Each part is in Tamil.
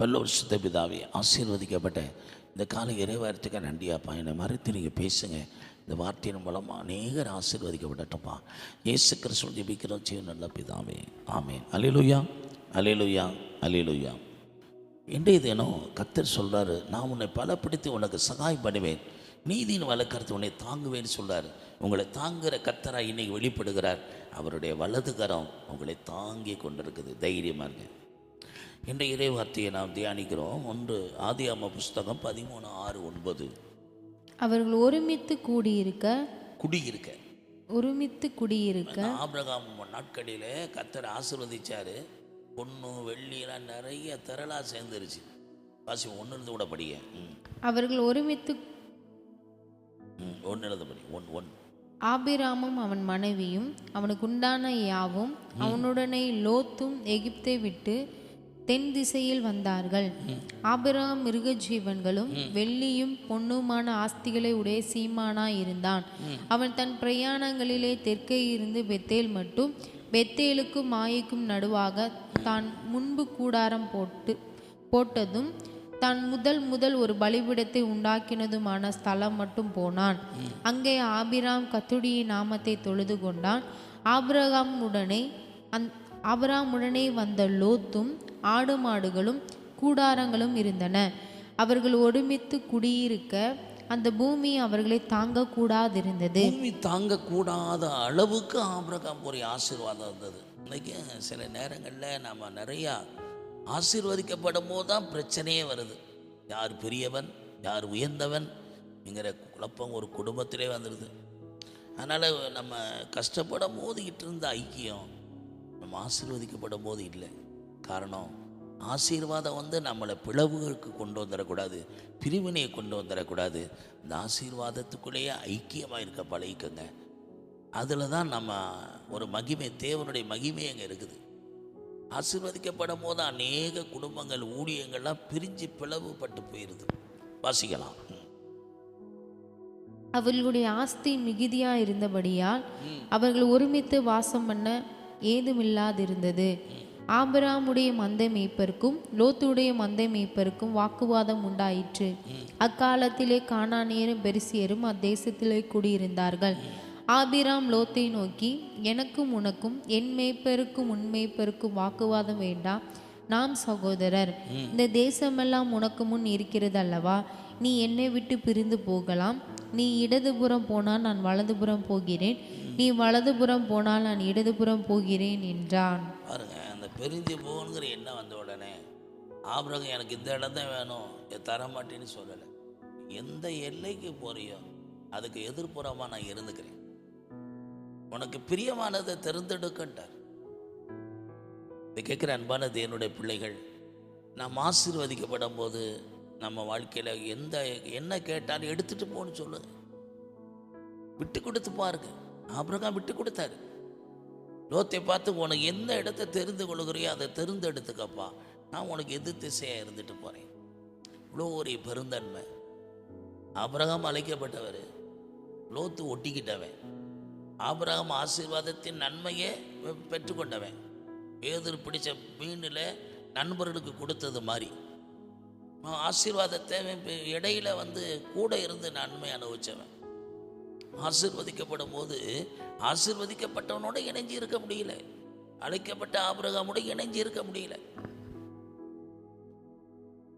பல்ல சுத்த பிதாவே ஆசீர்வதிக்கப்பட்ட இந்த கால இறைவாரத்துக்கு நன்றியாப்பா. என்னை மறுத்து நீங்கள் பேசுங்க. இந்த வார்த்தையின் மூலமாக அநேகர் ஆசீர்வதிக்கப்பட்டப்பா இயேசு கிறிஸ்துவ ஜெபிக்கிறோம். செய்யும் நல்ல பிதாவே. ஆமென். அலிலுயா அலிலுயா அலிலுயா இன்றைய தினம் கத்தர் சொல்கிறாரு நான் உன்னை பலப்படுத்தி உனக்கு சகாயம் பண்ணுவேன். நீதியின் வழக்கருத்து உன்னை தாங்குவேன்னு சொல்கிறார் உங்களை தாங்குகிற கத்தராக இன்னைக்கு வெளிப்படுகிறார். அவருடைய வலதுகரம் உங்களை தாங்கி கொண்டிருக்குது. தைரியமாக இருக்குது இன்றைய இறை வார்த்தையை நாம் தியானிக்கிறோம். ஒன்று ஆதியாம புஸ்தகம் பதிமூணு ஆறு ஒன்பது. அவர்கள் ஒருமித்து கூடியிருக்க குடியிருக்க. ஒருமித்து குடியிருக்க. ஆபிரகாம் நாட்களில் கத்தர் ஆசீர்வதிச்சாரு. பொண்ணு வெள்ளிலாம் நிறைய திரளாக சேர்ந்துருச்சு. வாசி ஒன்று இருந்து கூட ம். அவர்கள் ஒருமித்து ஒன்று இருந்து படி ஒன் ஒன். ஆபிராமும் அவன் மனைவியும் அவனுக்கு உண்டான யாவும் அவனுடனே லோத்தும் எகிப்தை விட்டு தென் திசையில் வந்தார்கள். ஆபிரகாம் மிருக ஜீவன்களும் வெள்ளியும் பொன்னுமான ஆஸ்திகளை உடைய சீமானாய் இருந்தான். அவன் தன் பிரயாணங்களிலே தெற்கே இருந்து பெத்தேல் மட்டும் பெத்தேலுக்கும் மாயைக்கும் நடுவாக தான் முன்பு கூடாரம் போட்டு போட்டதும் தான் முதல் முதல் ஒரு பலிபீடத்தை உண்டாக்கினதுமான ஸ்தலம் மட்டும் போனான். அங்கே ஆபிராம் கத்துடிய நாமத்தை தொழுது கொண்டான். ஆபிரகாம் உடனே அந் அவராமுடனே உடனே வந்த லோத்தும் ஆடு மாடுகளும் கூடாரங்களும் இருந்தன. அவர்கள் ஒருமித்து குடியிருக்க அந்த பூமி அவர்களை தாங்கக்கூடாதிருந்தது. பூமி தாங்கக்கூடாத அளவுக்கு ஆபிரகாம் ஒரு ஆசீர்வாதம் இருந்தது இன்னைக்கு சில நேரங்களில் நம்ம நிறையா ஆசீர்வதிக்கப்படும் போது தான் பிரச்சனையே வருது. யார் பெரியவன் யார் உயர்ந்தவன் என்கிற குழப்பம் ஒரு குடும்பத்திலே வந்துடுது அதனால் நம்ம கஷ்டப்படும் போதுகிட்டு இருந்த ஐக்கியம் நம்ம ஆசீர்வதிக்கப்படும் போது இல்லை. காரணம் ஆசீர்வாதம் வந்து நம்மளை பிளவுகளுக்கு கொண்டு வந்துடக்கூடாது பிரிவினையை கொண்டு வந்துடக்கூடாது. இந்த ஆசீர்வாதத்துக்குள்ளேயே ஐக்கியமாக இருக்க பழகிக்கங்க. அதில் தான் நம்ம ஒரு மகிமை தேவனுடைய மகிமை அங்கே இருக்குது. ஆசீர்வதிக்கப்படும் போது அநேக குடும்பங்கள் ஊழியங்கள்லாம் பிரிஞ்சு பிளவுபட்டு போயிடுது வாசிக்கலாம். அவர்களுடைய ஆஸ்தி மிகுதியா இருந்தபடியால் அவர்கள் ஒருமித்து வாசம் பண்ண ஏதுமில்லாதிருந்தது. ஆபிராமுடைய மந்தை மேய்ப்பருக்கும் லோத்துடைய மந்தை மேய்ப்பருக்கும் வாக்குவாதம் உண்டாயிற்று. அக்காலத்திலே காணானியரும் பெரிசியரும் அத்தேசத்திலே குடியிருந்தார்கள். ஆபிராம் லோத்தை நோக்கி எனக்கும் உனக்கும் என் மேய்ப்பருக்கும் உன் மேய்ப்பருக்கும் வாக்குவாதம் வேண்டாம் நாம் சகோதரர். இந்த தேசமெல்லாம் உனக்கு முன் இருக்கிறது அல்லவா நீ என்னை விட்டு பிரிந்து போகலாம். நீ இடதுபுறம் போனால் நான் வலதுபுறம் போகிறேன். நீ வலதுபுறம் போனால் நான் இடதுபுறம் போகிறேன் என்றான். பாருங்க அந்த பிரிஞ்சு போகணுங்கிற எண்ணம் வந்த உடனே ஆபிரகம் எனக்கு இந்த இடம் தான் வேணும். இதை தர மாட்டேன்னு சொல்லலை. எந்த எல்லைக்கு போறியோ அதுக்கு எதிர்ப்புறமாக நான் இருந்துக்கிறேன். உனக்கு பிரியமானதை தெரிந்தெடுக்கட்டார். இதை கேட்குற அன்பான தேவனுடைய பிள்ளைகள் நாம் ஆசீர்வதிக்கப்படும் போது நம்ம வாழ்க்கையில் எந்த என்ன கேட்டாலும் எடுத்துகிட்டு போன்னு சொல்லுது. விட்டு கொடுத்து பாருங்கள் ஆபிரகாம் விட்டு கொடுத்தாரு. லோத்தை பார்த்து உனக்கு எந்த இடத்த தெரிந்து கொள்கிறியோ அதை தெரிந்தெடுத்துக்கப்பா. நான் உனக்கு எதிர் திசையாக இருந்துட்டு போகிறேன் இவ்வளோ ஒரு பெருந்தன்மை. ஆபிரகாம் அழைக்கப்பட்டவர். லோத்து ஒட்டிக்கிட்டவன். ஆபிரகாம் ஆசீர்வாதத்தின் நன்மையே பெற்றுக்கொண்டவன். பேதர் பிடிச்ச மீனில் நண்பர்களுக்கு கொடுத்தது மாதிரி. ஆசீர்வாதத்தை இடையில வந்து கூட இருந்து நன்மை அனுபவிச்சவன். ஆசீர்வதிக்கப்படும் போது ஆசிர்வதிக்கப்பட்டவனோட இணைஞ்சு இருக்க முடியல. அழைக்கப்பட்ட ஆபிரகாமோட இணைஞ்சு இருக்க முடியல.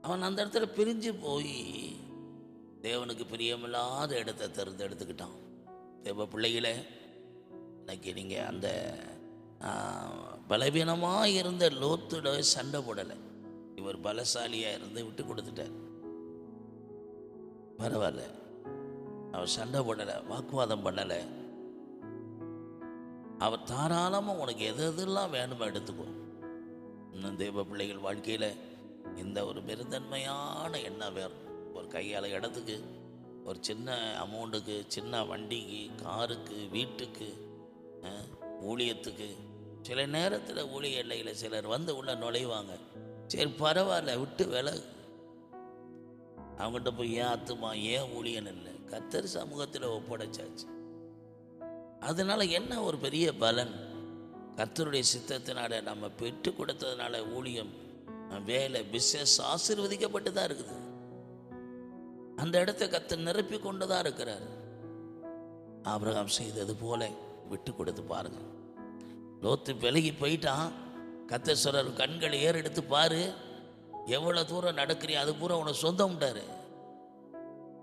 அவன் அந்த இடத்துல பிரிஞ்சு போய் தேவனுக்கு பிரியமில்லாத இடத்தை தேர்ந்தெடுத்துக்கிட்டான். தேவ பிள்ளைகளே இன்னைக்கு நீங்கள் அந்த பலவீனமாக இருந்த லோத்துட சண்டை போடலை. இவர் பலசாலியாக இருந்து விட்டு கொடுத்துட்டார். பரவாயில்ல. அவர் சண்டை பண்ணலை வாக்குவாதம் பண்ணலை. அவர் தாராளமாக உனக்கு எது எதெல்லாம் வேணுமோ எடுத்துக்கோ. இன்னும் தெய்வ பிள்ளைகள் வாழ்க்கையில் இந்த ஒரு பெருந்தன்மையான எண்ணம் வேணும். ஒரு கையால் இடத்துக்கு ஒரு சின்ன அமௌண்ட்டுக்கு சின்ன வண்டிக்கு காருக்கு வீட்டுக்கு ஊழியத்துக்கு. சில நேரத்தில் ஊழிய எல்லையில் சிலர் வந்து உள்ள நுழைவாங்க. சரி பரவாயில்ல விட்டு விலகு. அவங்ககிட்ட போய் ஏன் அத்துமா ஏன் ஊழியன் இல்லை? கத்தர் சமூகத்தில் ஒப்படைச்சாச்சு. அதனால என்ன ஒரு பெரிய பலன்? கர்த்தருடைய சித்தத்தினால நம்ம பெற்று கொடுத்ததுனால ஊழியம் வேலை பிஸ்னஸ் ஆசிர்வதிக்கப்பட்டு தான் இருக்குது. அந்த இடத்த கத்தர் நிரப்பி கொண்டு தான் இருக்கிறார். ஆபிரகாம் செய்தது போல விட்டு கொடுத்து பாருங்க. லோத்து விலகி போயிட்டான். கத்தர் சொல்றார் கண்களை ஏறெடுத்து பாரு. எவ்வளோ தூரம் நடக்கிறீ அது பூரா உனக்கு சொந்தம்ட்டாரு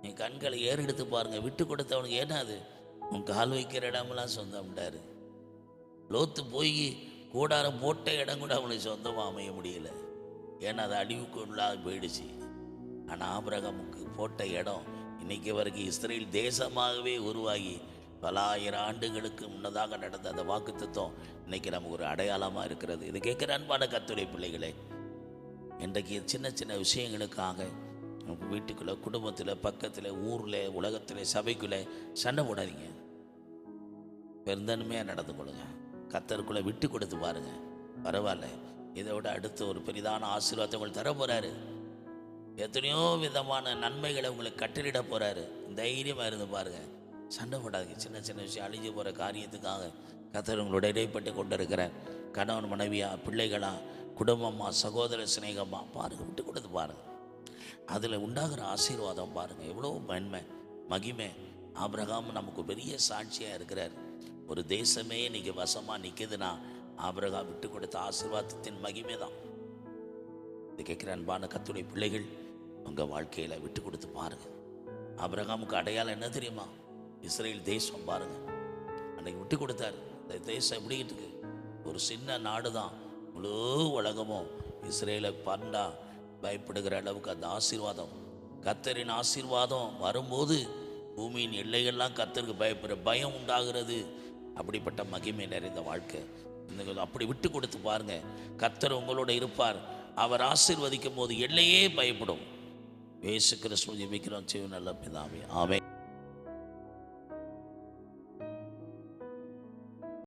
நீ கண்களை ஏறெடுத்து பாருங்க. விட்டு கொடுத்தவனுக்கு ஏன்னா அது? உன் கால் வைக்கிற இடமெல்லாம் சொந்தம்ட்டாரு லோத்து போய் கூடாரம் போட்ட இடம் கூட அவனுக்கு சொந்தமாக அமைய முடியல. ஏன்னா அது அழிவுக்கு உள்ளாக போயிடுச்சு. ஆனால் ஆபிரகமுக்கு போட்ட இடம் இன்னைக்கு வரைக்கும் இஸ்ரேல் தேசமாகவே உருவாகி பல ஆயிரம் ஆண்டுகளுக்கு முன்னதாக நடந்த அந்த வாக்குத்தத்தம் இன்னைக்கு நமக்கு ஒரு அடையாளமாக இருக்கிறது. இது கேட்குற அன்பான கத்துரை பிள்ளைகளே இன்றைக்கு சின்ன சின்ன விஷயங்களுக்காக வீட்டுக்குள்ளே குடும்பத்தில் பக்கத்தில் ஊரில் உலகத்தில் சபைக்குள்ளே சண்டை போடாதீங்க. பெருந்தன்மையாக நடந்து கொள்ளுங்க. கத்தருக்குள்ளே விட்டு கொடுத்து பாருங்க. பரவாயில்ல. இதை விட அடுத்து ஒரு பெரிதான ஆசீர்வாதத்தை உங்களுக்கு தர போகிறாரு எத்தனையோ விதமான நன்மைகளை உங்களுக்கு கட்டளிட போகிறாரு தைரியமாக இருந்து பாருங்கள் சண்டை போடாதீங்க. சின்ன சின்ன விஷயம் அழிஞ்சு போகிற காரியத்துக்காக கத்தர் உங்களோட இடைப்பட்டு கொண்டு இருக்கிறார் கணவன் மனைவியா பிள்ளைகளா குடும்பமா சகோதர சிநேகமாக பாருங்கள் விட்டு கொடுத்து பாருங்கள் அதில் உண்டாகிற ஆசீர்வாதம் பாருங்க. எவ்வளோ மென்மை மகிமை. ஆபிரகாம் நமக்கு பெரிய சாட்சியாக இருக்கிறார். ஒரு தேசமே இன்னைக்கு வசமாக நிற்குதுன்னா ஆபிரகா விட்டு கொடுத்த ஆசீர்வாதத்தின் மகிமை தான் இது கேட்குற அன்பான கத்துடைய பிள்ளைகள் உங்கள் வாழ்க்கையில் விட்டு கொடுத்து பாருங்க. ஆபிரகாமுக்கு அடையாளம் என்ன தெரியுமா? இஸ்ரேல் தேசம் பாருங்க. அன்னைக்கு விட்டு கொடுத்தாரு. இந்த தேசம் எப்படி இருக்கு? ஒரு சின்ன நாடு தான் முழு உலகமும் இஸ்ரேலை பண்டா பயப்படுகிற அளவுக்கு அந்த ஆசீர்வாதம். கத்தரின் ஆசீர்வாதம் வரும்போது பூமியின் எல்லைகள்லாம் கத்தருக்கு பயப்படுற பயம் உண்டாகிறது. அப்படிப்பட்ட மகிமை நிறைந்த வாழ்க்கை. இந்த அப்படி விட்டு கொடுத்து பாருங்க. கத்தர் உங்களோட இருப்பார். அவர் ஆசீர்வதிக்கும் போது எல்லையே பயப்படும். இயேசு கிறிஸ்துவ ஜெபிக்கிறோம். நல்ல பிதாவே. ஆமே